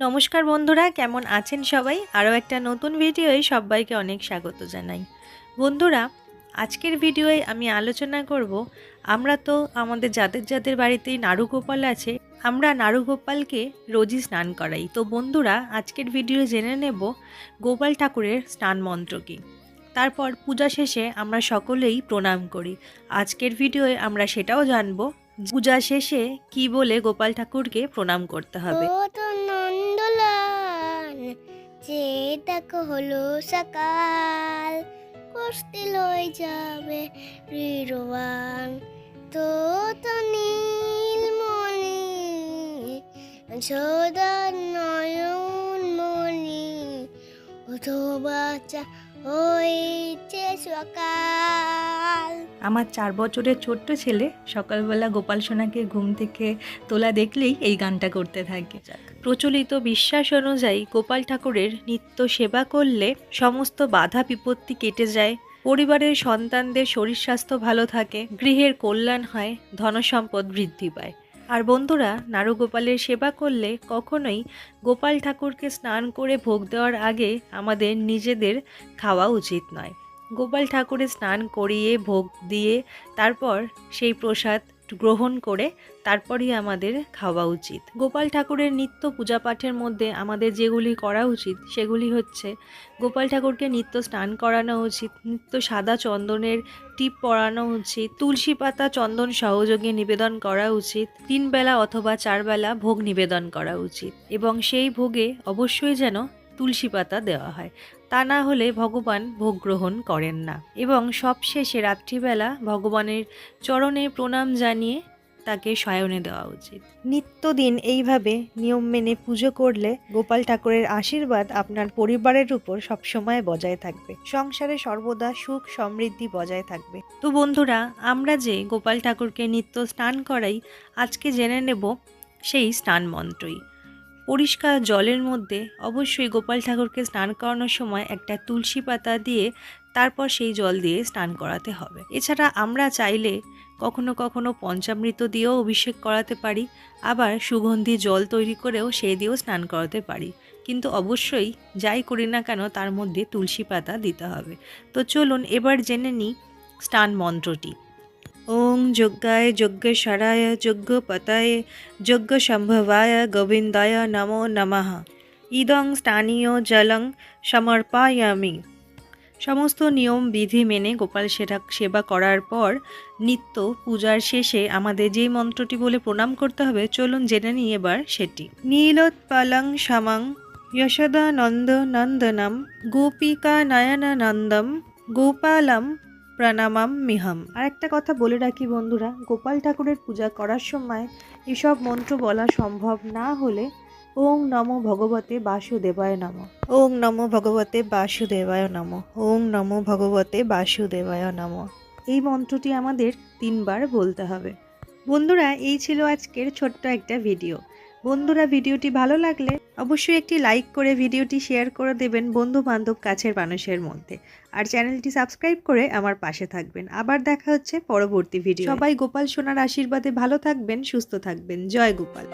নমস্কার বন্ধুরা, কেমন আছেন সবাই? আরও একটা নতুন ভিডিওয় সবাইকে অনেক স্বাগত জানাই। বন্ধুরা, আজকের ভিডিওয়ে আমি আলোচনা করব, আমরা তো আমাদের যাদের যাদের বাড়িতেই নাড়ুগোপাল আছে, আমরা নাড়ুগোপালকে রোজই স্নান করাই। তো বন্ধুরা, আজকের ভিডিও জেনে নেব গোপাল ঠাকুরের স্নান মন্ত্র কী। তারপর পূজা শেষে আমরা সকলেই প্রণাম করি। আজকের ভিডিওয়ে আমরা সেটাও জানব, পূজা শেষে কি বলে গোপাল ঠাকুরকে প্রণাম করতে হবে। যে দেখো হলো সকাল, কষ্টে লই যাবে রিরোয়ান তো তো নীলমণি সদা নয়ন মণি তো বাচ্চা সকাল। আমার চার বছরের ছোট্ট ছেলে সকালবেলা গোপাল সোনাকে ঘুম থেকে তোলা দেখলেই এই গানটা করতে থাকে। প্রচলিত বিশ্বাস অনুযায়ী গোপাল ঠাকুরের নিত্য সেবা করলে সমস্ত বাধা বিপত্তি কেটে যায়, পরিবারের সন্তানদের শরীর স্বাস্থ্য ভালো থাকে, গৃহের কল্যাণ হয়, ধনসম্পদ বৃদ্ধি পায়। আর বন্ধুরা, নারুগোপালের সেবা করলে কখনোই গোপাল ঠাকুরকে স্নান করে ভোগ দেওয়ার আগে আমাদের নিজেদের খাওয়া উচিত নয়। গোপাল ঠাকুরে স্নান করিয়ে, ভোগ দিয়ে, তারপর সেই প্রসাদ গ্রহণ করে তারপরই আমাদের খাওয়া উচিত। গোপাল ঠাকুরের নিত্য পূজা পাঠের মধ্যে আমাদের যেগুলি করা উচিত, সেগুলি হচ্ছে গোপাল ঠাকুরকে নিত্য স্নান করানো উচিত, নিত্য সাদা চন্দনের টিপ পরানো উচিত, তুলসী পাতা চন্দন সহযোগে নিবেদন করা উচিত তিন বেলা অথবা চার বেলা ভোগ নিবেদন করা উচিত। এবং সেই ভোগে অবশ্যই যেন তুলসী পাতা দেওয়া হয়। তা না হলে ভগবান ভোগ গ্রহণ করেন না এবং সবশেষে রাত্রিবেলা ভগবানের চরণে প্রণাম জানিয়ে তাকে শয়নে দেওয়া উচিত। নিত্যদিন এইভাবে নিয়ম মেনে পুজো করলে গোপাল ঠাকুরের আশীর্বাদ আপনার পরিবারের উপর সবসময় বজায় থাকবে। সংসারে সর্বদা সুখ সমৃদ্ধি বজায় থাকবে। তো বন্ধুরা আমরা যে গোপাল ঠাকুরকে নিত্য স্নান করাই আজকে জেনে নেব সেই স্নান মন্ত্রই। পরিষ্কার জলের মধ্যে অবশ্যই গোপাল ঠাকুরকে স্নান করানোর সময় একটা তুলসী পাতা দিয়ে তারপর সেই জল দিয়ে স্নান করাতে হবে। এছাড়া আমরা চাইলে কখনো কখনো পঞ্চামৃত দিয়েও অভিষেক করাতে পারি, আবার সুগন্ধি জল তৈরি করেও সেই দিয়েও স্নান করাতে পারি। কিন্তু অবশ্যই যাই করি না কেন তার মধ্যে তুলসী পাতা দিতে হবে। তো চলুন এবার জেনে নিই স্নান মন্ত্রটি। ওং যজ্ঞায় যজ্ঞেশ্বরায় যজ্ঞপতায় যজ্ঞসম্ভবায় গোবিন্দায় নমো নমঃ ইদং স্থানীয় জলং সমর্পায়ামি সমস্ত নিয়ম, বিধি মেনে গোপাল সেটা সেবা করার পর নিত্য পূজার শেষে আমাদের যেই মন্ত্রটি বলে প্রণাম করতে হবে, চলুন জেনে নিই এবার সেটি। নীলোৎপলং সমং যশোদানন্দ নন্দনম গোপিকা নয়নানন্দম গোপালম প্রণামাম মিহাম। আর একটা কথা বলে রাখি বন্ধুরা গোপাল ঠাকুরের পূজা করার সময় এসব মন্ত্র বলা সম্ভব না হলে ওং নমো ভগবতে বাসুদেবায় নম। ওং নমো ভগবতে বাসুদেবায় নম। ওং নমো ভগবতে বাসুদেবায় নম। এই মন্ত্রটি আমাদের তিনবার বলতে হবে। বন্ধুরা এই ছিল আজকের ছোট্ট একটা ভিডিও। বন্ধুরা ভিডিওটি ভালো লাগলে অবশ্যই একটি লাইক করে ভিডিওটি শেয়ার করে দেবেন বন্ধু বান্ধব কাছের মানুষের মধ্যে। আর চ্যানেলটি সাবস্ক্রাইব করে আমার পাশে থাকবেন। আবার দেখা হচ্ছে পরবর্তী ভিডিও সবাই গোপাল সোনার আশীর্বাদে ভালো থাকবেন, সুস্থ থাকবেন। জয় গোপাল।